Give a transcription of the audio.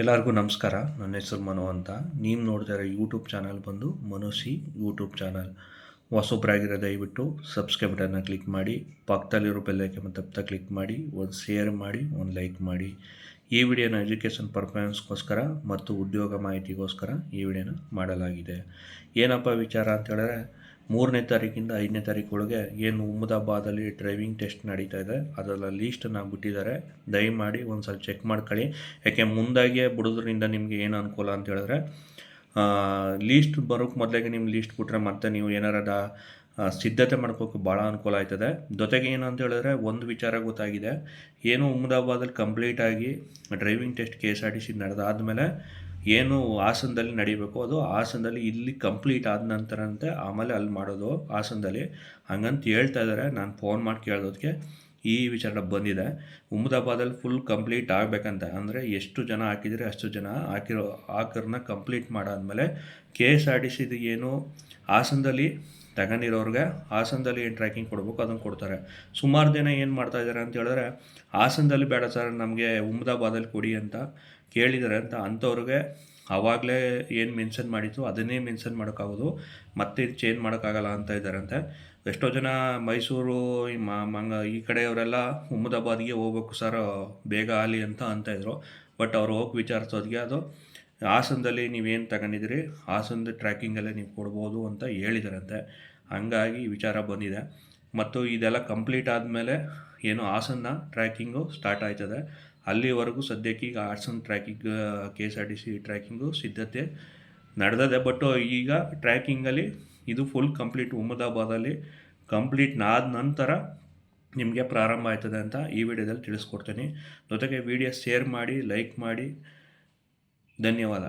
ಎಲ್ಲರಿಗೂ ನಮಸ್ಕಾರ. ನನ್ನ ಹೆಸರು ಮನು ಅಂತ. ನೀವು ನೋಡ್ತಾ ಇರೋ ಯೂಟ್ಯೂಬ್ ಚಾನಲ್ ಬಂದು ಮನುಸಿ ಯೂಟ್ಯೂಬ್ ಚಾನಲ್. ಹೊಸೊಬ್ಬರಾಗಿರೋ ದಯವಿಟ್ಟು ಸಬ್ಸ್ಕ್ರೈಬ್ ಬಟನ್ನ ಕ್ಲಿಕ್ ಮಾಡಿ, ಪಕ್ಕದಲ್ಲಿರೋ ಬೆಲ್ಲೈಕನ್ ತಪ್ಪದ ಕ್ಲಿಕ್ ಮಾಡಿ, ಒಂದು ಶೇರ್ ಮಾಡಿ, ಒಂದು ಲೈಕ್ ಮಾಡಿ. ಈ ವಿಡಿಯೋನ ಎಜುಕೇಷನ್ ಪರ್ಫಾರ್ಮೆನ್ಸ್ಗೋಸ್ಕರ ಮತ್ತು ಉದ್ಯೋಗ ಮಾಹಿತಿಗೋಸ್ಕರ ಈ ವಿಡಿಯೋನ ಮಾಡಲಾಗಿದೆ. ಏನಪ್ಪ ವಿಚಾರ ಅಂತ ಹೇಳಿದ್ರೆ ಮೂರನೇ ತಾರೀಕಿಂದ ಐದನೇ ತಾರೀಕು ಏನು ಉಮದಾಬಾದಲ್ಲಿ ಡ್ರೈವಿಂಗ್ ಟೆಸ್ಟ್ ನಡೀತಾ ಇದೆ, ಅದರ ಲೀಸ್ಟನ್ನು ಬಿಟ್ಟಿದ್ದಾರೆ. ದಯಮಾಡಿ ಒಂದು ಸಲ ಚೆಕ್ ಮಾಡ್ಕೊಳ್ಳಿ. ಯಾಕೆ ಮುಂದಾಗಿಯೇ ಬಿಡೋದ್ರಿಂದ ನಿಮಗೆ ಏನು ಅನುಕೂಲ ಅಂತ ಹೇಳಿದ್ರೆ ಲೀಸ್ಟ್ ಬರೋಕ್ಕೆ ಮೊದಲಿಗೆ ನಿಮ್ಮ ಲೀಸ್ಟ್ ಬಿಟ್ರೆ ಮತ್ತೆ ನೀವು ಏನಾರದ ಸಿದ್ಧತೆ ಮಾಡ್ಕೋಕೆ ಭಾಳ ಅನುಕೂಲ ಆಯ್ತದೆ. ಜೊತೆಗೆ ಏನು ಅಂತ ಹೇಳಿದ್ರೆ ಒಂದು ವಿಚಾರ ಗೊತ್ತಾಗಿದೆ. ಏನು ಅಹಮದಾಬಾದಲ್ಲಿ ಕಂಪ್ಲೀಟಾಗಿ driving test K S R T C ನಡೆದಾದಮೇಲೆ ಏನು ಹಾಸನದಲ್ಲಿ ನಡಿಬೇಕು, ಅದು ಹಾಸನದಲ್ಲಿ ಇಲ್ಲಿ ಕಂಪ್ಲೀಟ್ ಆದ ನಂತರಂತೆ ಆಮೇಲೆ ಅಲ್ಲಿ ಮಾಡೋದು ಹಾಸನದಲ್ಲಿ. ಹಂಗಂತ ಹೇಳ್ತಾ ಇದ್ದಾರೆ ನಾನು ಫೋನ್ ಮಾಡಿ ಕೇಳೋದಕ್ಕೆ ಈ ವಿಚಾರ ಬಂದಿದೆ. ಉಮದಾಬಾದಲ್ಲಿ ಫುಲ್ ಕಂಪ್ಲೀಟ್ ಆಗಬೇಕಂತ. ಅಂದರೆ ಎಷ್ಟು ಜನ ಹಾಕಿದರೆ ಅಷ್ಟು ಜನ ಹಾಕಿರೋ, ಹಾಕರ್ನ ಕಂಪ್ಲೀಟ್ ಮಾಡಾದಮೇಲೆ ಕೆ ಎಸ್ ಆರ್ ಟಿ ಸಿದು ಏನು ಹಾಸನದಲ್ಲಿ ತಗೊಂಡಿರೋರಿಗೆ ಹಾಸನದಲ್ಲಿ ಏನು ಟ್ರ್ಯಾಕಿಂಗ್ ಕೊಡಬೇಕು, ಅದನ್ನು ಕೊಡ್ತಾರೆ. ಸುಮಾರು ಜನ ಏನು ಮಾಡ್ತಾ ಇದ್ದಾರೆ ಅಂತ ಹೇಳಿದ್ರೆ, ಹಾಸನದಲ್ಲಿ ಬೇಡ ಸರ್, ನಮಗೆ ಉಮದಾಬಾದಲ್ಲಿ ಕೊಡಿ ಅಂತ ಕೇಳಿದ್ದಾರೆ ಅಂತ ಅಂಥವ್ರಿಗೆ ಆವಾಗಲೇ ಏನು ಮೆನ್ಷನ್ ಮಾಡಿತ್ತು ಅದನ್ನೇ ಮೆನ್ಷನ್ ಮಾಡೋಕ್ಕಾಗೋದು. ಮತ್ತೆ ಇದು ಚೇಂಜ್ ಮಾಡೋಕ್ಕಾಗಲ್ಲ ಅಂತ ಇದ್ದಾರಂತೆ ಎಷ್ಟೋ ಜನ ಮೈಸೂರು, ಈ ಮಂಗ, ಈ ಕಡೆಯವರೆಲ್ಲ ಅಹಮದಾಬಾದ್ಗೆ ಹೋಗ್ಬೇಕು ಸರ್, ಬೇಗ ಆಗಲಿ ಅಂತ ಅಂತ ಇದ್ರು. ಬಟ್ ಅವ್ರು ಹೋಗಿ ವಿಚಾರಿಸೋದಕ್ಕೆ ಅದು ಹಾಸನದಲ್ಲಿ ನೀವೇನು ತಗೊಂಡಿದ್ದೀರಿ, ಹಾಸನದ ಟ್ರ್ಯಾಕಿಂಗಲ್ಲೇ ನೀವು ಕೊಡ್ಬೋದು ಅಂತ ಹೇಳಿದಾರಂತೆ. ಹಂಗಾಗಿ ವಿಚಾರ ಬಂದಿದೆ. ಮತ್ತು ಇದೆಲ್ಲ ಕಂಪ್ಲೀಟ್ ಆದಮೇಲೆ ಏನು ಹಾಸನ ಟ್ರ್ಯಾಕಿಂಗು ಸ್ಟಾರ್ಟ್ ಆಯ್ತದೆ. ಅಲ್ಲಿವರೆಗೂ ಸದ್ಯಕ್ಕೆ ಈಗ Hassan tracking K S R T C tracking ಸಿದ್ಧತೆ ನಡೆದಿದೆ. ಬಟ್ ಈಗ ಟ್ರ್ಯಾಕಿಂಗಲ್ಲಿ ಇದು ಫುಲ್ ಕಂಪ್ಲೀಟ್ ಉಮ್ಮದಾಬಾದಲ್ಲಿ ಕಂಪ್ಲೀಟ್ ಆದ ನಂತರ ನಿಮಗೆ ಪ್ರಾರಂಭ ಆಯ್ತದೆ ಅಂತ ಈ ವಿಡಿಯೋದಲ್ಲಿ ತಿಳಿಸ್ಕೊಡ್ತೀನಿ. ಜೊತೆಗೆ ವಿಡಿಯೋ ಶೇರ್ ಮಾಡಿ ಲೈಕ್ ಮಾಡಿ. ಧನ್ಯವಾದ.